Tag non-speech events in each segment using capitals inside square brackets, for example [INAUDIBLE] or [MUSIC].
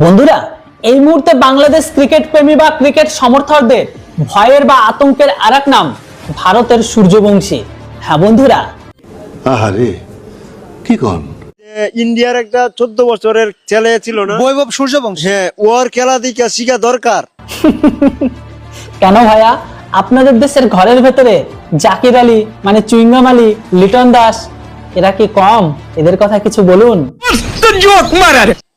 বন্ধুরা এই মুহূর্তে বাংলাদেশ ক্রিকেট প্রেমী বা ক্রিকেট সমর্থকদের ভয়ের বা আতঙ্কের আরেক নাম ভারতের সূর্যবংশী। হ্যাঁ বন্ধুরা। আহারে কি কন? ইন্ডিয়ার একটা চোদ্দ বছরের ছেলে ছিল না? বৈভব সূর্যবংশী। হ্যাঁ ওর খেলা দিকে শিখা দরকার। [LAUGHS] কেন ভাইয়া? আপনাদের দেশের ঘরের ভেতরে জাকির আলী মানে চুইঙ্গাম আলী লিটন দাস এরা কি কম? এদের কথা কিছু বলুন।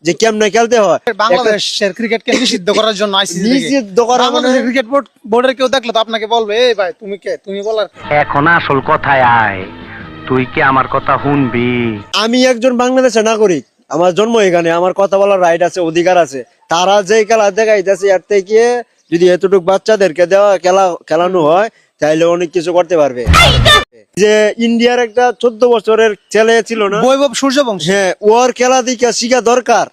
যে কেমনে খেলতে হয়? বাংলাদেশের ক্রিকেটকে নিষিদ্ধ করার জন্য আইসিসি নিষিদ্ধ করা মানে- ক্রিকেট বোর্ড বোর্ডের কেউ দেখলে তো আপনাকে বলবে এই ভাই তুমি কে? তুমি বলার এখন আসল কথায় আয়। তুই কি আমার কথা শুনবি? আমি একজন বাংলাদেশের নাগরিক। আমার জন্ম এখানে আমার কথা বলার রাইট আছে অধিকার আছে। তারা যে খেলা দেখাইতেছে এর থেকে যদি এতটুকু বাচ্চাদেরকে দেওয়া খেলা খেলানো হয় তাহলে অনেক কিছু করতে পারবে। যে ইন্ডিয়ার একটা চোদ্দ বছরের ছেলে ছিল না বৈভব সূর্যবংশী। হ্যাঁ ওর খেলা দিকে শিখা দরকার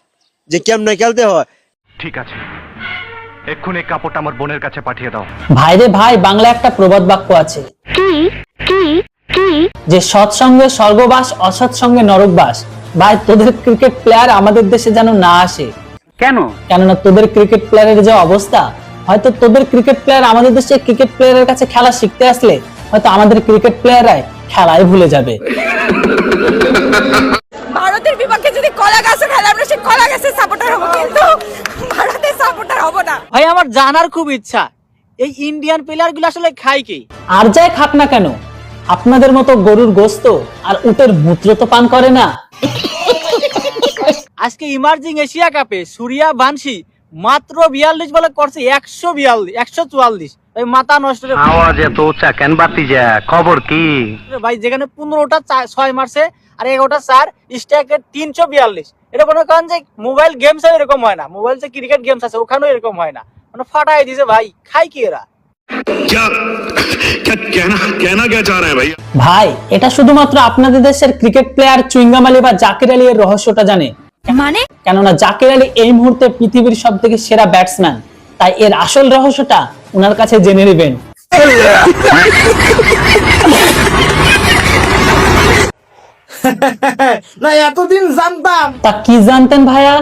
যে কেমনে খেলতে হয়। ঠিক আছে। এক্ষুনি কাপড়টা আমার বোনের কাছে পাঠিয়ে দাও। ভাইরে ভাই বাংলা একটা প্রবাদ বাক্য আছে। যে সৎসঙ্গে স্বর্গবাস অসৎসঙ্গে নরকবাস। ভাই তোদের ক্রিকেট প্লেয়ার আমাদের দেশে যেন না আসে। কেন? কেননা তোদের ক্রিকেট প্লেয়ারের যে অবস্থা হয়তো তোদের ক্রিকেট প্লেয়ার আমাদের দেশে ক্রিকেট প্লেয়ারের কাছে খেলা শিখতে আসলে হয়তো আমাদের ক্রিকেট প্লেয়াররাই খেলায় ভুলে যাবে। ভারতের বিপক্ষে যদি কলা গাছও খেলে আমরা সেই কলা গাছের সাপোর্টার হব কিন্তু ভারতের সাপোর্টার হব না। ভাই আমার জানার খুব ইচ্ছা। এই ইন্ডিয়ান প্লেয়ারগুলো আসলে খায় কি? আর যাই খাক না কেন আপনাদের মতো গরুর গোস্ত আর উটের মূত্র তো পান করে না। আজকে ইমার্জিং এশিয়া কাপে সুরিয়া বানশি মাত্র বিয়াল্লিশ বলে করছে একশো বিয়াল্লিশ একশো চুয়াল্লিশ। ওই মাথা নষ্ট আওয়াজ এত উচ্চা কেন বাতি যা খবর কি? ভাই যেখানে পনেরোটা ছয় মারছে আর এগারোটা চার স্ট্যাকে তিনশো বিয়াল্লিশ। এটা কোনো কারণ যে মোবাইল গেমস এরকম হয় না। মোবাইল যে ক্রিকেট গেমস আছে ওখানেও এরকম হয় না। মানে ফাটাই দিছে ভাই খাই কি এরা? ভাই এটা শুধুমাত্র আপনাদের দেশের ক্রিকেট প্লেয়ার চুইঙ্গামালি বা জাকির আলী এর রহস্যটা জানে। মানে? কেননা জাকির আলী এই মুহূর্তে পৃথিবীর সব থেকে সেরা ব্যাটসম্যান তাই এর আসল রহস্যটা ওনার কাছে জেনে নেবেন। [LAUGHS] না এতদিন জানতাম। তা কি জানতেন ভাইয়া?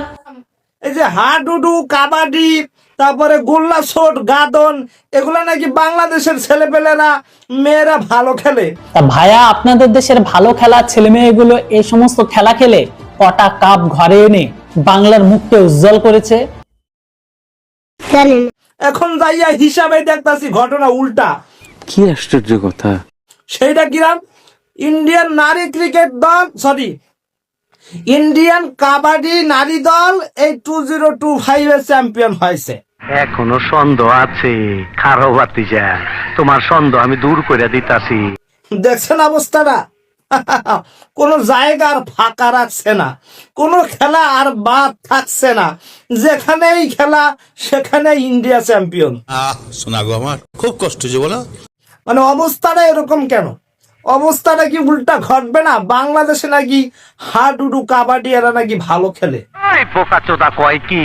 এই যে হাডুডু কাবাডি তারপরে গোল্লা শট গাদন এগুলা নাকি বাংলাদেশের ছেলেপেলেরা মেয়েরা ভালো খেলে। তা ভাইয়া আপনাদের দেশের ভালো খেলা ছেলে মেয়েগুলো এই সমস্ত খেলা খেলে কটা কাপ ঘরে এনে বাংলার মুখকে উজ্জ্বল করেছে। এখন যাইয়া হিসাবে দেখতাছি ঘটনা উল্টা। কি আশ্চর্য কথা। সেইটা কিরাম? ইন্ডিয়ান নারী ক্রিকেট দল সরি ইন্ডিয়ান কাবাডি নারী দল এই টু জিরো টু ফাইভ এর চ্যাম্পিয়ন হয়েছে। এখনও সন্দেহ আছে খারো বাতি যা তোমার সন্দেহ আমি দূর করে দিতাছি। দেখছেন অবস্থাটা? [LAUGHS] কোন জায়গা আর ফাঁকা রাখছে না। কোন খেলা আর বাদ থাকছে না। যেখানেই খেলা সেখানে ইন্ডিয়া চ্যাম্পিয়ন। শোনা গো আমার খুব কষ্ট যে বলো। মানে অবস্থাটা এরকম কেন? অবস্থাটা কি উল্টা ঘটবে না? বাংলাদেশে নাকি হাডুডু কাবাডি এরা নাকি ভালো খেলে। কয় কি?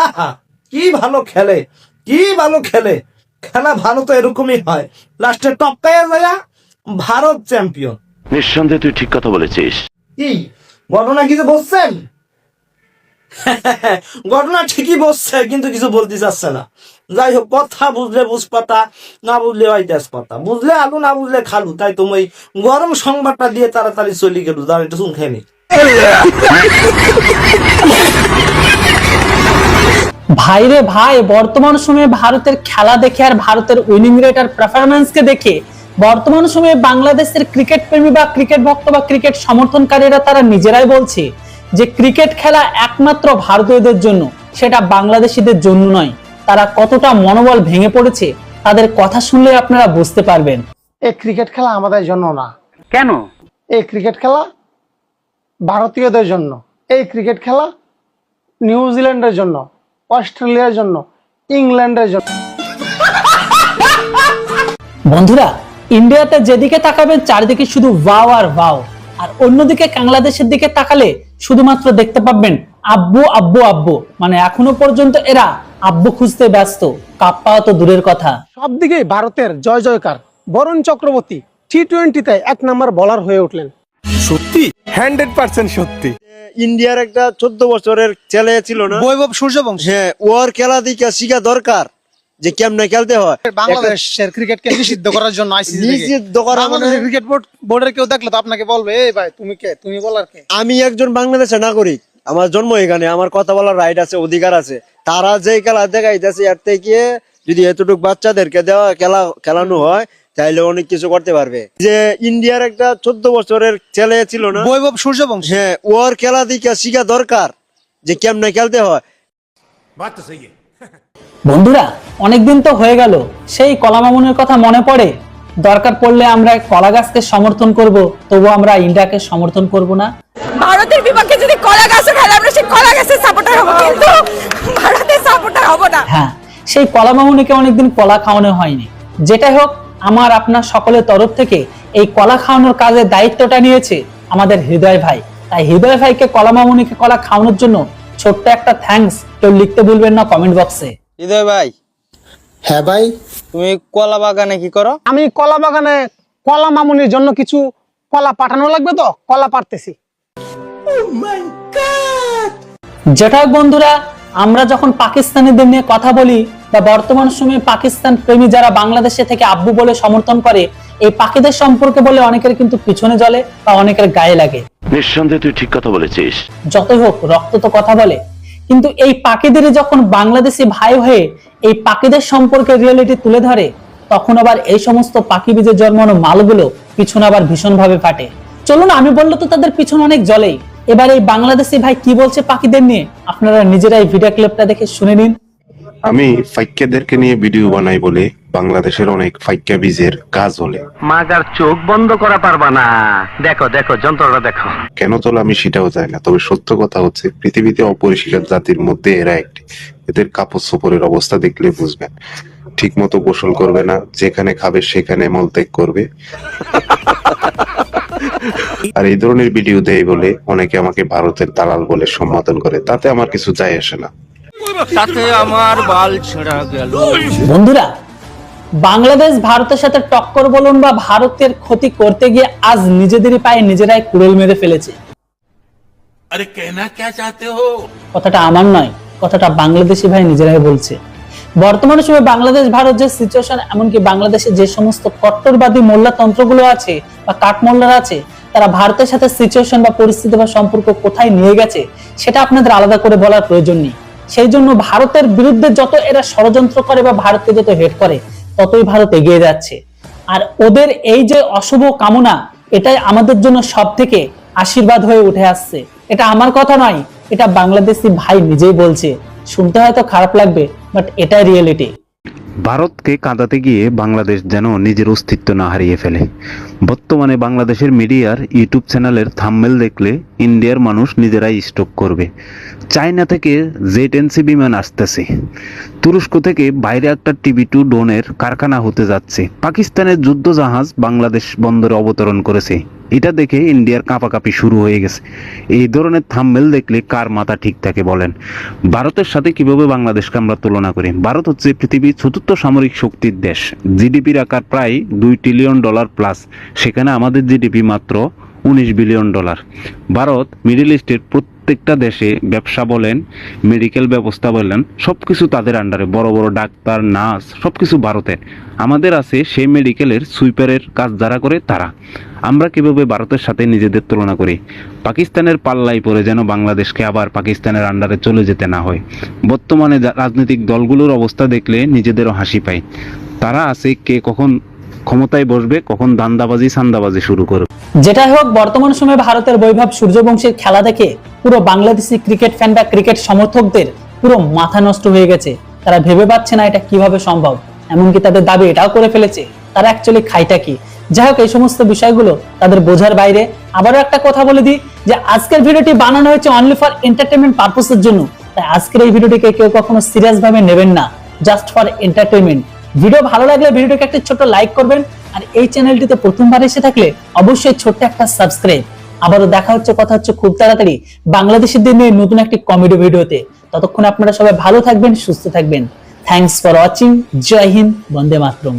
আহা কি ভালো খেলে কি ভালো খেলে। খেলা ভালো তো এরকমই হয়। লাস্টে টপকাইয়া যায় ভারত চ্যাম্পিয়ন। নিঃসন্দেহে তুই ঠিক কথা বলেছিস। কি? ঘটনা কিছু বলছেন? [LAUGHS] ঘটনা ঠিকই বসছে কিন্তু কিছু বলতে চাচ্ছে না। যাই হোক কথা বুঝলে বুঝপাতা না বুঝলে ওই তেজপাতা। বুঝলে আলু না বুঝলে খালু তাই তুমি গরম সংবাদটা দিয়ে তাড়াতাড়ি চলে গেল। দাঁড়া একটু শুন খেয়ে নি। ভাইরে ভাই বর্তমান সময়ে ভারতের খেলা দেখে আর ভারতের উইনিং রেট আর পারফরমেন্সকে দেখে বর্তমান সময়ে বাংলাদেশের ক্রিকেট প্রেমী বা ক্রিকেট ভক্ত বা ক্রিকেট সমর্থনকারীরা তারা নিজেরাই বলছে যে ক্রিকেট খেলা একমাত্র ভারতীয়দের জন্য সেটা বাংলাদেশিদের জন্য নয়। তারা কতটা মনোবল ভেঙে পড়েছে তাদের কথা শুনলে আপনারা বুঝতে পারবেন। এই ক্রিকেট খেলা আমাদের জন্য না। কেন? এই ক্রিকেট খেলা ভারতীয়দের জন্য। এই ক্রিকেট খেলা নিউজিল্যান্ডের জন্য অস্ট্রেলিয়ার জন্য ইংল্যান্ডের জন্য। বন্ধুরা ইন্ডিয়াতে যেদিকে তাকাবেন চারিদিকে শুধু ওয়াও আর ওয়াও। আর অন্যদিকে বাংলাদেশের দিকে তাকালে শুধুমাত্র দেখতে পাবেন আব্বু আব্বু আব্বু। মানে এখনও পর্যন্ত এরা আব্বু খুঁজতে ব্যস্ত। কাপ পাওয়া তো দূরের কথা। সব দিকেই ভারতের জয় জয়কার। বরুণ চক্রবর্তী টি টোয়েন্টিতে এক নম্বর বলার হয়ে উঠলেন। সত্যি? হান্ড্রেড পার্সেন্ট সত্যি। ইন্ডিয়ার একটা চোদ্দ বছরের ছেলে ছিল না? বৈভব সূর্যবংশী। হ্যাঁ ওর খেলা দিকে শিখা দরকার। যে কেমনে খেলতে হয়। বাংলাদেশের ক্রিকেটকে নিষিদ্ধ করার জন্য আইসিসি নিষিদ্ধ করা মানে- ক্রিকেট বোর্ড বোর্ডের কেউ দেখলে তো আপনাকে বলবে এই ভাই তুমি কে? তুমি বলার কে? আমি একজন বাংলাদেশের নাগরিক। আমার জন্ম এখানে আমার কথা বলার রাইট আছে অধিকার আছে। তারা যে খেলা দেখাইতেছে এর থেকে যদি এতটুকু বাচ্চাদেরকে দেওয়া খেলা খেলানো হয় তাহলে অনেক কিছু করতে পারবে। যে ইন্ডিয়ার একটা চোদ্দ বছরের ছেলে ছিল না বৈভব সূর্যবংশী। হ্যাঁ ওর খেলা দিকে শিখা দরকার যে কেমনে খেলতে হয়। [LAUGHS] বন্ধুরা অনেকদিন তো হয়ে গেল। সেই কলা মামুনের কথা মনে পড়ে? দরকার পড়লে আমরা কলা গাছকে সমর্থন করব তবু আমরা ইন্ডিয়াকে সমর্থন করব না। ভারতের বিপক্ষে যদি কলা গাছও খেলে আমরা সেই কলা গাছের সাপোর্টার হব কিন্তু ভারতের সাপোর্টার হব না। হ্যাঁ সেই কলা মামুনিকে অনেকদিন কলা খাওয়ানো হয়নি। যেটাই হোক আমার আপনার সকলের তরফ থেকে এই কলা খাওয়ানোর কাজের দায়িত্বটা নিয়েছে আমাদের হৃদয় ভাই। তাই হৃদয় ভাইকে কলা মামুনিকে কলা খাওয়ানোর জন্য ছোট্ট একটা থ্যাঙ্কস কেউ লিখতে ভুলবেন না কমেন্ট বক্সে হৃদয় ভাই। হ্যাঁ ভাই। তুমি কলা বাগানে কি করো? আমি কলা বাগানে কলা মামুনির জন্য কিছু কলা পাঠানো লাগবে তো? কলা পারতেছি যেটা বন্ধুরা আমরা যখন পাকিস্তানিদের নিয়ে কথা বলি বা বর্তমান সময়ে পাকিস্তান প্রেমী যারা বাংলাদেশে থেকে আব্বু বলে সমর্থন করে এই পাখিদের সম্পর্কে বলে অনেকের কিন্তু পিছনে জ্বলে বা অনেকের গায়ে লাগে। নিঃসন্দেহে তুই ঠিক কথা বলেছিস। যতই হোক রক্ত তো কথা বলে। কিন্তু এই পাখিদের যখন বাংলাদেশি ভাই হয়ে এই পাখিদের সম্পর্কে রিয়েলিটি তুলে ধরে, তখন আবার এই সমস্ত পাখি বীজে জন্মানো মালগুলো পিছনে আবার ভীষণ ভাবে ফাটে। চলুন, আমি বলল তো তাদের পিছন অনেক জলেই। এবার এই বাংলাদেশি ভাই কি বলছে পাখিদের নিয়ে? আপনারা নিজেরাই ভিডিও ক্লিপটা দেখে শুনে নিন। আমি ফাইক্যাদেরকে নিয়ে ভিডিও বানাই বলে বাংলাদেশের অনেক ফাইক্যা বীজের কাজ হলে। মাগার চোখ বন্ধ করা পারবা না। দেখো দেখো যন্ত্রটা দেখো। কেন তোলা আমি সেটাও জানি না তবে সত্য কথা হচ্ছে পৃথিবীতে অপরিষ্কার জাতির মধ্যে এরা একটি। এদের কাপড় চোপড়ের অবস্থা দেখলে বুঝবেন। ঠিক মতো গোসল করবে না যেখানে খাবে সেখানে মলত্যাগ করবে। আর এই ধরনের ভিডিও দেয় বলে অনেকে আমাকে ভারতের দালাল বলে সম্বোধন করে তাতে আমার কিছু যায় আসে না। তাতে আমার বাল ছেঁড়া গেল। বন্ধুরা বাংলাদেশ ভারতের সাথে টক্কর বলুন বা ভারতের ক্ষতি করতে গিয়ে আজ নিজেদেরই পায়ে নিজেরাই কুড়োল মেরে ফেলেছে। আরে কেনা কে চাতে হো? কথাটা আমার নয় কথাটা বাংলাদেশি ভাই নিজেরাই বলছে। বর্তমান সময়ে বাংলাদেশ ভারত যে সিচুয়েশন এমনকি বাংলাদেশে যে সমস্ত কট্টরবাদী মোল্লাতন্ত্রগুলো আছে বা কাঠমোল্লারা আছে তারা ভারতের সাথে সিচুয়েশন বা পরিস্থিতি বা সম্পর্ক কোথায় নিয়ে গেছে সেটা আপনাদের আলাদা করে বলার প্রয়োজন নেই। সেই জন্য ভারতের বিরুদ্ধে যত এরা ষড়যন্ত্র করে বা ভারতকে যত হেট করে, ততই ভারত এগিয়ে যাচ্ছে। আর ওদের এই যে অশুভ কামনা, এটাই আমাদের জন্য সব থেকে আশীর্বাদ হয়ে উঠে আসছে। এটা আমার কথা নয়, এটা বাংলাদেশি ভাই নিজেই বলছে। শুনতে হয়তো খারাপ লাগবে বাট এটাই রিয়েলিটি ভারতকে কাঁদাতে গিয়ে বাংলাদেশ যেন নিজের অস্তিত্ব না হারিয়ে ফেলে। বর্তমানে বাংলাদেশের মিডিয়ার ইউটিউব চ্যানেলের থাম্মেল দেখলে ইন্ডিয়ার মানুষ নিজেরাই স্টক করবে। চায়না থেকে জেট এনসি বিমান আসতেছে। তুরস্ক থেকে বাইরে একটা টিভি টু ডোনের কারখানা হতে যাচ্ছে। পাকিস্তানের যুদ্ধ জাহাজ বাংলাদেশ বন্দরে অবতরণ করেছে। এটা দেখে ইন্ডিয়ার কাঁপাকাঁপি শুরু হয়ে গেছে। এই ধরনের থাম্বেল দেখলে কার মাথা ঠিক থাকে বলেন। ভারতের সাথে কীভাবে বাংলাদেশকে আমরা তুলনা করি? ভারত হচ্ছে পৃথিবীর চতুর্থ সামরিক শক্তির দেশ। জিডিপির আকার প্রায় দুই ট্রিলিয়ন ডলার প্লাস সেখানে আমাদের জিডিপি মাত্র উনিশ বিলিয়ন ডলার। ভারত, মিডিল ইস্টের প্রত্যেকটা দেশে ব্যবসা বলেন, মেডিকেল ব্যবস্থা বলেন সব কিছু তাদের আন্ডারে বড় বড় ডাক্তার, নার্স সব কিছু ভারতের আমাদের আছে সেই মেডিকেলের সুইপারের কাজ যারা করে তারা। আমরা কীভাবে ভারতের সাথে নিজেদের তুলনা করি? পাকিস্তানের পাল্লাই পরে যেন বাংলাদেশকে আবার পাকিস্তানের আন্ডারে চলে যেতে না হয়। বর্তমানে রাজনৈতিক দলগুলোর অবস্থা দেখলে নিজেদেরও হাসি পায়। তারা আছে কে কখন ক্ষমতায় বসবে, কখন দান্দাবাজি সান্দাবাজি শুরু করবে। যেটাই হোক, বর্তমান সময়ে ভারতের বৈভব সূর্যবংশীর খেলা দেখে পুরো বাংলাদেশি ক্রিকেট ফ্যান বা ক্রিকেট সমর্থকদের পুরো মাথা নষ্ট হয়ে গেছে। তারা ভেবে পাচ্ছে না এটা কীভাবে সম্ভব। এমনকি তাদের দাবি এটাও করে ফেলেছে, তারা অ্যাকচুয়ালি খাইটা কি? যাই হোক, এই সমস্ত বিষয়গুলো তাদের বোঝার বাইরে আবারও একটা কথা বলে দিই যে আজকের ভিডিওটি বানানো হয়েছে অনলি ফর এন্টারটেনমেন্ট পারপোসের জন্য। তাই আজকের এই ভিডিওটিকে কেউ কখনো সিরিয়াস ভাবে নেবেন না জাস্ট ফর এন্টারটেনমেন্ট ভিডিও ভালো লাগলে ভিডিওটিকে একটা ছোট লাইক করবেন আর এই চ্যানেলটিতে প্রথমবার এসে থাকলে অবশ্যই ছোট্ট একটা সাবস্ক্রাইব আবারও দেখা হচ্ছে, কথা হচ্ছে খুব তাড়াতাড়ি বাংলাদেশের দিনে নতুন একটি কমেডি ভিডিওতে। ততক্ষণ আপনারা সবাই ভালো থাকবেন, সুস্থ থাকবেন। Thanks for watching Jai Hind, Vande Mataram.